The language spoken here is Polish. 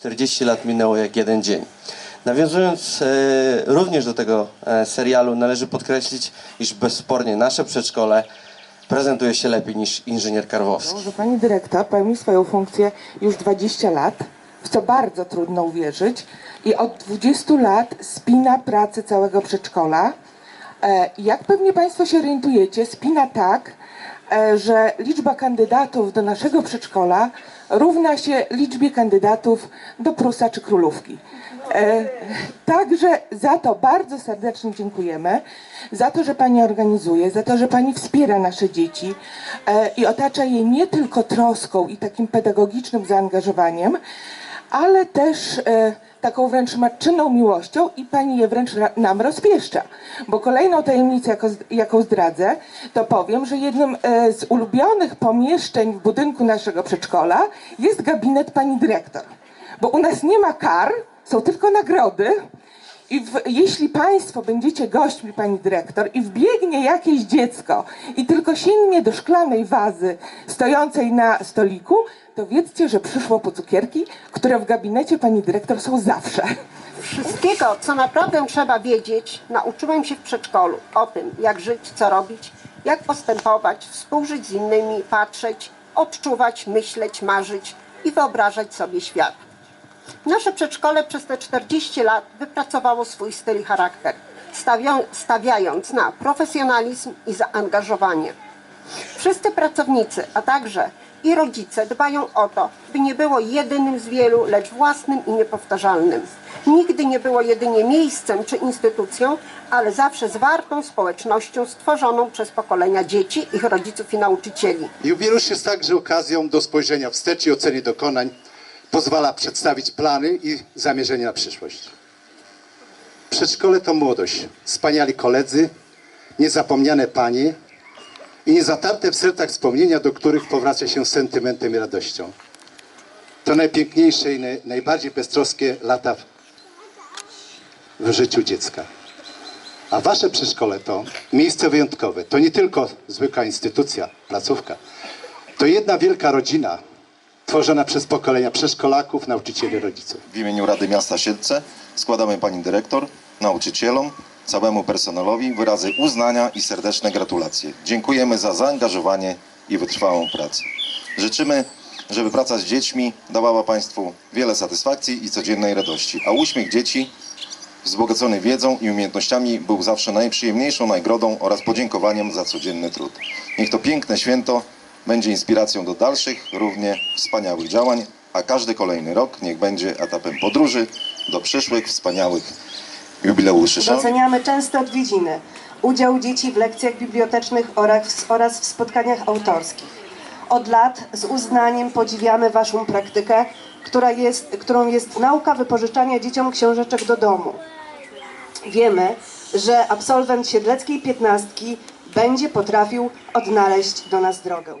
40 lat minęło jak jeden dzień. Nawiązując e, również do tego e, serialu, należy podkreślić, iż bezspornie nasze przedszkole prezentuje się lepiej niż inżynier Karwowski. że pani dyrektor pełni swoją funkcję już 20 lat, w co bardzo trudno uwierzyć, i od 20 lat spina pracę całego przedszkola. E, Jak pewnie Państwo się orientujecie, spina tak, że liczba kandydatów do naszego przedszkola równa się liczbie kandydatów do Prusa czy Królówki. E, Także za to bardzo serdecznie dziękujemy, za to, że Pani organizuje, za to, że Pani wspiera nasze dzieci e, i otacza je nie tylko troską i takim pedagogicznym zaangażowaniem, ale też e, taką wręcz matczyną miłością i Pani je wręcz nam rozpieszcza. Bo kolejną tajemnicę, jaką zdradzę, to powiem, że jednym e, z ulubionych pomieszczeń w budynku naszego przedszkola jest gabinet Pani Dyrektor. Bo u nas nie ma kar, są tylko nagrody. I w, jeśli Państwo będziecie gośćmi Pani Dyrektor i wbiegnie jakieś dziecko i tylko sięgnie do szklanej wazy stojącej na stoliku, to wiedzcie, że przyszło po cukierki, które w gabinecie Pani Dyrektor są zawsze. Wszystkiego, co naprawdę trzeba wiedzieć, nauczyłem się w przedszkolu. O tym, jak żyć, co robić, jak postępować, współżyć z innymi, patrzeć, odczuwać, myśleć, marzyć i wyobrażać sobie świat. Nasze przedszkole przez te 40 lat wypracowało swój styl i charakter, stawia- stawiając na profesjonalizm i zaangażowanie. Wszyscy pracownicy, a także i rodzice dbają o to, by nie było jedynym z wielu, lecz własnym i niepowtarzalnym. Nigdy nie było jedynie miejscem czy instytucją, ale zawsze zwartą społecznością stworzoną przez pokolenia dzieci, ich rodziców i nauczycieli. Jubileusz jest także okazją do spojrzenia wstecz i oceny dokonań. Pozwala przedstawić plany i zamierzenia na przyszłość. Przedszkole to młodość, wspaniali koledzy, niezapomniane panie i niezatarte w sercach wspomnienia, do których powraca się z sentymentem i radością. To najpiękniejsze i naj, najbardziej beztroskie lata w życiu dziecka. A wasze przedszkole to miejsce wyjątkowe. To nie tylko zwykła instytucja, placówka. To jedna wielka rodzina, tworzona przez pokolenia przedszkolaków, nauczycieli, rodziców. W imieniu Rady Miasta Siedlce składamy Pani Dyrektor, nauczycielom, całemu personelowi wyrazy uznania i serdeczne gratulacje. Dziękujemy za zaangażowanie i wytrwałą pracę. Życzymy, żeby praca z dziećmi dawała Państwu wiele satysfakcji i codziennej radości, a uśmiech dzieci wzbogacony wiedzą i umiejętnościami był zawsze najprzyjemniejszą nagrodą oraz podziękowaniem za codzienny trud. Niech to piękne święto będzie inspiracją do dalszych, równie wspaniałych działań, a każdy kolejny rok niech będzie etapem podróży do przyszłych wspaniałych jubileuszy. Doceniamy częste odwiedziny, udział dzieci w lekcjach bibliotecznych oraz, w spotkaniach autorskich. Od lat z uznaniem podziwiamy Waszą praktykę, która jest, którą jest nauka wypożyczania dzieciom książeczek do domu. Wiemy, że absolwent siedleckiej piętnastki będzie potrafił odnaleźć do nas drogę.